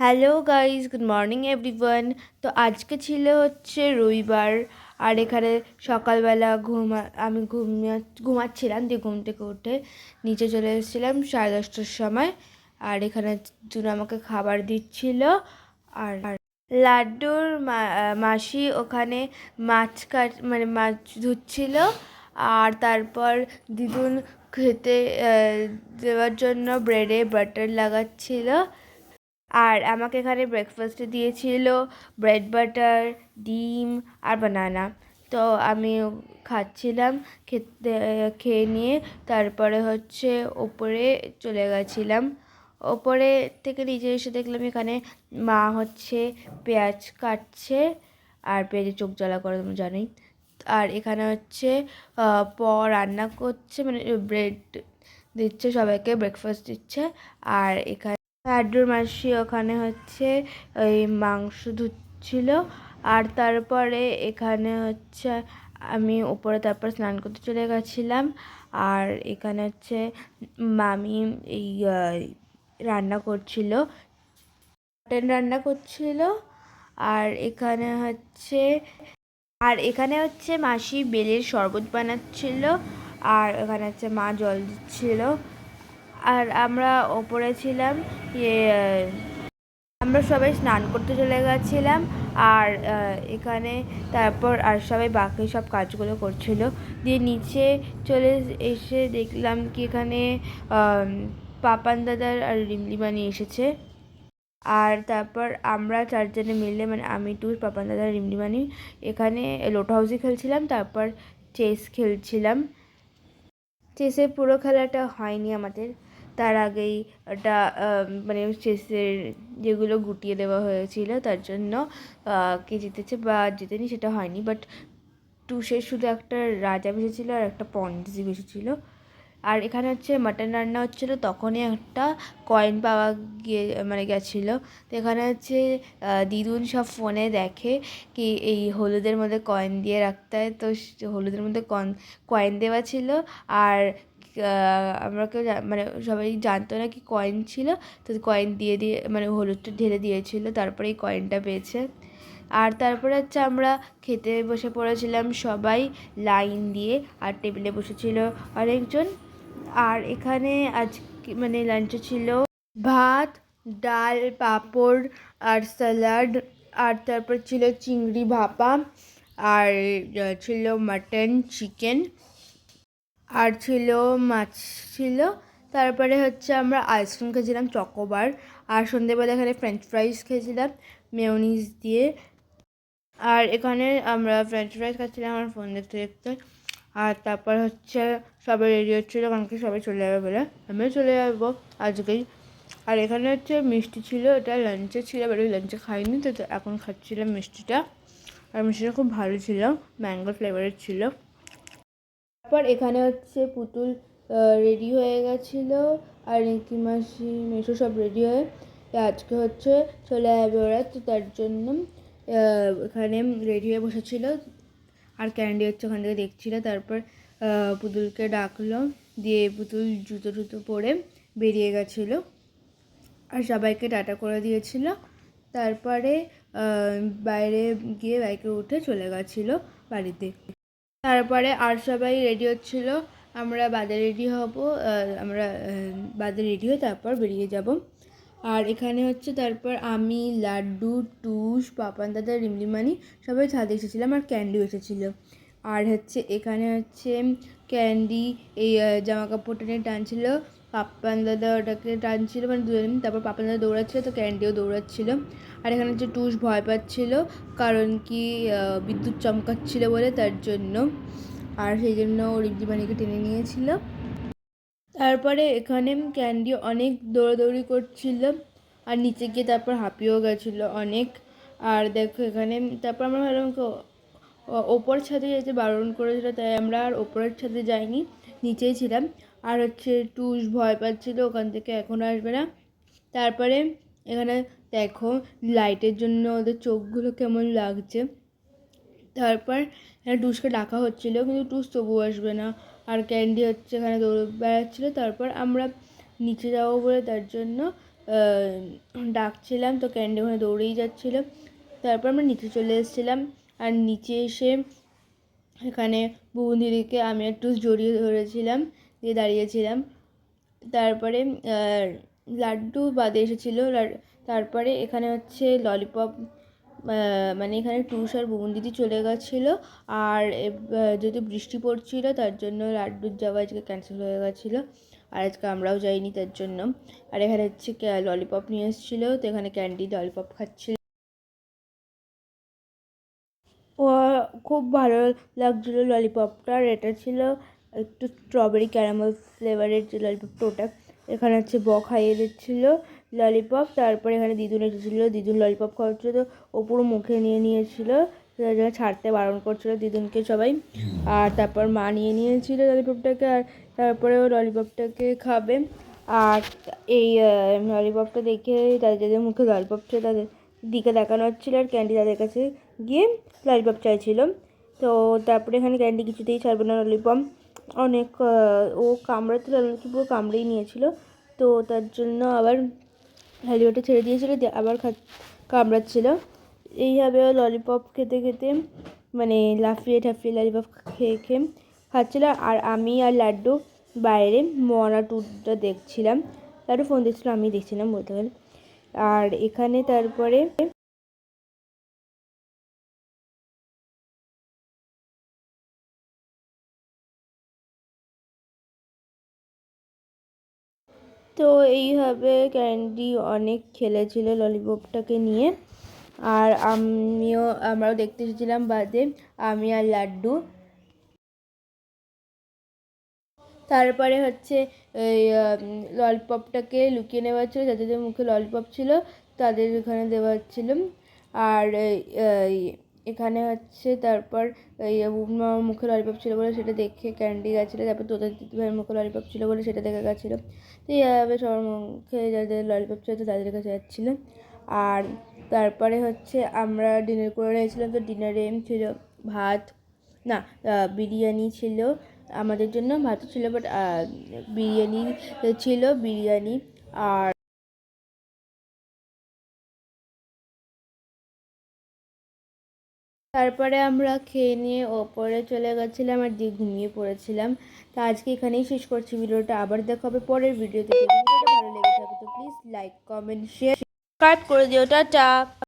Hello guys good morning everyone তো আজকে ছিল হচ্ছে রবিবার, আর এখানে সকালবেলা ঘুমা আমি ঘুমিয়ে ঘুমাচ্ছিলাম দিয়ে ঘুম থেকে উঠে নিচে চলে এসেছিলাম সাড়ে দশটার সময়, আর এখানে জুন আমাকে খাবার দিচ্ছিল, আর লাড্ডুর মাসি ওখানে মাছ কাট মানে মাছ ধুচ্ছিল, আর তারপর দিদুন খেতে দেওয়ার জন্য ব্রেডে বাটার লাগাচ্ছিল আর আমাকে এখানে ব্রেকফাস্টে দিয়েছিল ব্রেড বাটার ডিম আর বানানা তো আমি খাচ্ছিলাম, খেতে, খেয়ে নিয়ে তারপরে হচ্ছে ওপরে চলে গেছিলাম। ওপরে থেকে নিচে এসে দেখলাম এখানে মা হচ্ছে পেঁয়াজ কাটছে আর পেঁয়াজে চোখ জ্বালা করে তুমি জানোই। আর এখানে হচ্ছে প রান্না করছে মানে ব্রেড দিচ্ছে, সবাইকে ব্রেকফাস্ট দিচ্ছে। আর এখানে লাড্ডুর মাসি ওখানে হচ্ছে ওই মাংস ধুচ্ছিল। আর তারপরে এখানে হচ্ছে আমি ওপরে তারপর স্নান করতে চলে গেছিলাম। আর এখানে হচ্ছে মামি এই রান্না করছিল। মটন রান্না করছিল। আর এখানে হচ্ছে, আর এখানে হচ্ছে মাসি বেলের শরবত বানাচ্ছিল। আর এখানে হচ্ছে মা জল দিচ্ছিল। আর আমরা ওপরে ছিলাম ইয়ে আমরা সবাই স্নান করতে চলে গেছিলাম আর এখানে তারপর আর সবাই বাকি সব কাজগুলো করছিল। দিয়ে নিচে চলে এসে দেখলাম কি এখানে পাপান দাদার আর রিমলিমানি এসেছে। আর তারপর আমরা চারজনে মিলে মানে আমি টুস পাপান দাদা রিমলিমানি এখানে লোটো হাউসে খেলছিলাম, তারপর চেস খেলছিলাম। চেসের পুরো খেলাটা হয়নি আমাদের। তার আগেই ওটা মানে চেসের যেগুলো গুটিয়ে দেওয়া হয়েছিল, তার জন্য কে জিতেছে বা জিতেনি সেটা হয়নি বাট টুসের শুধু একটা রাজা বেসেছিলো আর একটা পন্ডিজি বেসেছিলো আর এখানে হচ্ছে মাটন রান্না হচ্ছিল, তখনই একটা কয়েন পাওয়া গিয়ে মানে গেছিল। তো এখানে হচ্ছে দিদুন সব ফোনে দেখে কি এই হলুদের মধ্যে কয়েন দিয়ে রাখতে হয়, তো হলুদের মধ্যে কয়েন দেওয়া ছিল। আর আমরা কেউ মানে সবাই জানতো না কি কয়েন ছিল, তো কয়েন দিয়ে দিয়ে মানে হলুদটা ঢেলে দিয়েছিল, তারপরে এই কয়েনটা পেয়েছে। আর তারপরে হচ্ছে আমরা খেতে বসে পড়েছিলাম সবাই লাইন দিয়ে, আর টেবিলে বসেছিল অনেকজন। আর এখানে আজকে মানে লাঞ্চে ছিল ভাত, ডাল, পাঁপড়, আর স্যালাড আর তারপর ছিল চিংড়ি ভাপা, আর ছিল মাটন চিকেন আর ছিল মাছ ছিল। তারপরে হচ্ছে আমরা আইসক্রিম খেয়েছিলাম চকোবার আর সন্ধেবেলা এখানে ফ্রেঞ্চ ফ্রাইজ খেয়েছিলাম মেয়োনিজ দিয়ে। আর এখানে আমরা ফ্রেঞ্চ ফ্রাইস খাচ্ছিলাম আমার ফোন দেখতে দেখতে। আর তারপর হচ্ছে সবাই রেডি হচ্ছিল কি সবাই চলে যাবে বলে। আমিও চলে যাব আজকেই। আর এখানে হচ্ছে মিষ্টি ছিল, এটা লাঞ্চে ছিল বাট ওই লাঞ্চে খাইনি, তো এখন খাচ্ছিলাম মিষ্টিটা। আর মিষ্টিটা খুব ভালো ছিল ম্যাঙ্গো ফ্লেভারের ছিল। তারপর এখানে হচ্ছে পুতুল রেডি হয়ে গেছিল আর রিঙ্কি মাসি মেশো সব রেডি হয়ে আজকে হচ্ছে চলে যাবে ওরা, তো তার জন্য এখানে রেডি হয়ে বসেছিল। আর ক্যান্ডি হচ্ছে ওখান থেকে দেখছিল। তারপর পুতুলকে ডাকলো। দিয়ে পুতুল জুতো টুতো পরে বেরিয়ে গেছিল। আর সবাইকে টাটা করে দিয়েছিল। তারপরে বাইরে গিয়ে বাইকে উঠে চলে গেছিল বাড়িতে। তারপরে আর সবাই রেডি হচ্ছিল, আমরা বাদে রেডি হব আমরা বাদে রেডি হয়ে তারপর বেরিয়ে যাব। আর এখানে হচ্ছে তারপর আমি, লাড্ডু, টুস, পাপান দাদা, রিমলিমানি সবাই ছাদে এসেছিলাম আর ক্যান্ডি এসেছিল। আর হচ্ছে এখানে হচ্ছে ক্যান্ডি, এই জামা কাপড়টা নিয়ে টানছিল। পাপান দাদা ওটাকে টানছিল মানে দুজন তারপর পাপান দাদা দৌড়াচ্ছিল, তো ক্যান্ডিও দৌড়াচ্ছিল। আর এখানে হচ্ছে টুস ভয় পাচ্ছিল, কারণ কি বিদ্যুৎ চমকাচ্ছিল বলে তার জন্য। আর সেই জন্য ও রিমলিমানিকে টেনে নিয়েছিল। তারপরে এখানে ক্যান্ডি অনেক দৌড়াদৌড়ি করছিল, আর নিচে গিয়ে তারপর হাঁপিয়েও গেছিল অনেক। আর দেখো এখানে তারপর আমরা ভাবলাম ওপর ছাদে যেতে বারণ করেছিল, তাই আমরা আর ওপরের ছাদে যাইনি। নিচেই ছিলাম। আর হচ্ছে টুস ভয় পাচ্ছিলো, ওখান থেকে এখন আসবে না। তারপরে এখানে দেখো লাইটের জন্য ওদের চোখগুলো কেমন লাগছে। তারপর এখানে টুসকে ডাকা হচ্ছিল, কিন্তু টুস তবুও আসবে না। আর ক্যান্ডি হচ্ছে এখানে দৌড়ে বেড়াচ্ছিলো। তারপর আমরা নিচে যাব বলে তার জন্য ডাকছিলাম। তো ক্যান্ডি ওখানে দৌড়েই যাচ্ছিল। তারপর আমরা নিচে চলে এসেছিলাম। আর নিচে এসে এখানে বুবুন দিদিকে আমি একটু জড়িয়ে ধরেছিলাম, দিয়ে দাঁড়িয়েছিলাম। তারপরে লাড্ডু বাদে এসেছিল। তারপরে এখানে হচ্ছে ললিপপ মানে এখানে টুস আর বুবুন দিদি চলে গেছিল। আর যেহেতু বৃষ্টি পড়ছিল, তার জন্য লাড্ডুর যাওয়া আজকে ক্যান্সেল হয়ে গেছিল। আর আজকে আমরাও যাইনি, তার জন্য। আর এখানে হচ্ছে ললিপপ নিয়ে এসেছিল, তো এখানে ক্যান্ডি ললিপপ খাচ্ছিল। খুব ভালো লাগছিল ললিপপটা আর এটা ছিল একটু স্ট্রবেরি ক্যারামেল ফ্লেভারের যে ললিপপটা ওটা। এখানে হচ্ছে বক খাইয়ে দিচ্ছিল ললিপপ তারপরে এখানে দিদুন এসেছিল। দিদুন ললিপপ খাওয়াচ্ছিল তো, ও পুরো মুখে নিয়ে নিয়েছিল। জন্য ছাড়তে বারণ করছিল দিদুনকে সবাই। আর তারপর মা নিয়ে নিয়েছিল ললিপপটাকে আর তারপরে ও ললিপপটাকে খাবে। আর এই ললিপপটা দেখে তাদের যাদের মুখে ললিপপ ছিল তাদের দিকে দেখানো হচ্ছিল আর ক্যান্ডি তাদের কাছে গিয়ে ললিপপ চাইছিল। তো তারপরে এখানে ক্যান্ডি কিছুতেই ছাড়বে না ললিপপ অনেক ও কামড়াতে কি পুরো কামড়েই নিয়েছিল। তো তার জন্য আবার ললিপপটা ছেড়ে দিয়েছিল, দিয়ে আবার খা, কামড়াচ্ছিল। এইভাবে ললিপপ খেতে খেতে মানে লাফিয়ে ঠাফিয়ে ললিপপ খেয়ে খেয়ে খাচ্ছিল। আর আমি আর লাড্ডু বাইরে মোয়ানা টুরটা দেখছিলাম। লাড্ডু ফোন দেখছিল আমি দেখছিলাম বলতে গেলে। আর এখানে তারপরে তো এইভাবে ক্যান্ডি অনেক খেলেছিল ললিপপটাকে নিয়ে। আর আমিও, আমরাও দেখতে এসেছিলাম বাদে আমি আর লাড্ডু। তারপরে হচ্ছে এই ললিপপটাকে লুকিয়ে নেওয়া ছিল যাদের মুখে ললিপপ ছিল তাদের এখানে দেওয়া হচ্ছিল। আর এখানে হচ্ছে তারপর এই বুবমার মুখে ললিপপ ছিল বলে সেটা দেখে ক্যান্ডি গেছিল, তারপর তোদের দিদিভাইয়ের মুখে ললিপপ ছিল বলে সেটা দেখে গেছিল। তো এইভাবে সবার মুখে যাদের ললিপপ ছিল তো তাদের কাছে যাচ্ছিল। আর তারপরে হচ্ছে আমরা ডিনার করে নিয়েছিলাম, তো ডিনারে ছিল ভাত, না বিরিয়ানি ছিল, আমাদের জন্য ভাত ছিল বাট বিরিয়ানি ছিল, বিরিয়ানি আর তারপরে আমরা খেয়ে নিয়ে ওপরে চলে গেছিলাম আর দিয়ে ঘুমিয়ে পড়েছিলাম। তো আজকে এখানেই শেষ করছি ভিডিওটা, আবার দেখা হবে পরের ভিডিওতে। ভিডিওটা ভালো লেগে থাকে তো please like comment share subscribe করে দিও। টাটা!